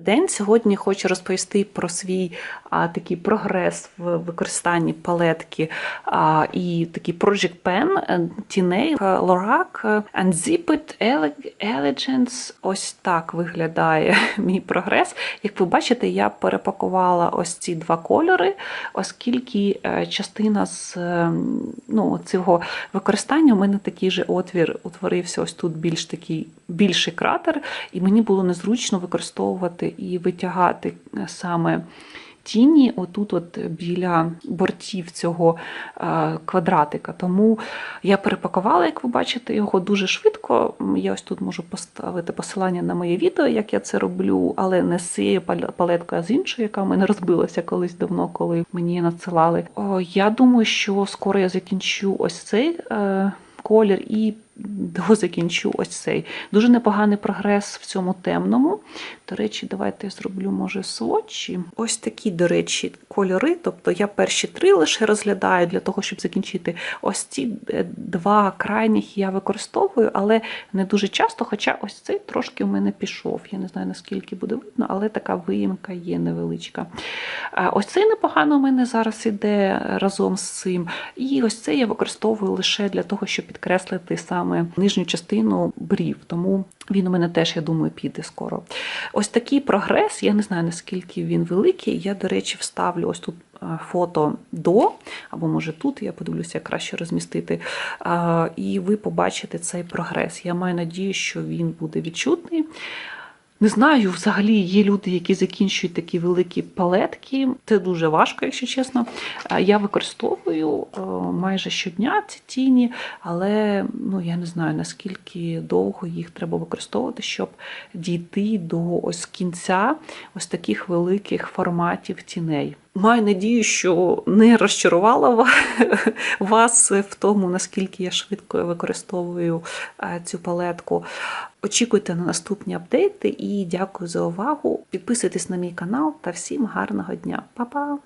День сьогодні хочу розповісти про свій а, такий прогрес в використанні палетки а, і такий Project Pen тіней е, Unzipped Ele- Elegance. Ось так виглядає мій прогрес. Як ви бачите, я перепакувала ось ці два кольори, оскільки е, частина з е, ну, цього використання у мене такий же отвір утворився ось тут більш такий більший кратер, і мені було незручно використовувати і витягати е, саме тіні отут, от біля бортів цього е, квадратика. Тому я перепакувала, як ви бачите, його дуже швидко. Я ось тут можу поставити посилання на моє відео, як я це роблю, але не з цією палеткою, а з іншою, яка в мене розбилася колись давно, коли мені надсилали. Я думаю, що скоро я закінчу ось цей. Е, Колір і закінчу ось цей. Дуже непоганий прогрес в цьому темному. До речі, давайте я зроблю, може, сводчі. Ось такі, до речі, кольори. Тобто я перші три лише розглядаю для того, щоб закінчити. Ось ці е, два крайніх я використовую, але не дуже часто. Хоча ось цей трошки у мене пішов. Я не знаю, наскільки буде видно, але така виїмка є невеличка. Ось цей непогано у мене зараз іде разом з цим. І ось це я використовую лише для того, щоб підкреслити саме нижню частину брів. Тому він у мене теж, я думаю, піде скоро. Ось такий прогрес. Я не знаю, наскільки він великий. Я, до речі, вставлю ось тут е, фото до, або може тут, я подивлюся, як краще розмістити. І ви побачите цей прогрес. Я маю надію, що він буде відчутний. Не знаю, взагалі є люди, які закінчують такі великі палетки. Це дуже важко, якщо чесно. Е, Я використовую е, майже щодня ці тіні, але ну я не знаю наскільки довго їх треба використовувати, щоб дійти до ось кінця ось таких великих форматів тіней. Маю надію, що не розчарувала вас в тому, наскільки я швидко використовую е, цю палетку. Очікуйте на наступні апдейти і дякую за увагу. Підписуйтесь на мій канал та всім гарного дня. Па-па!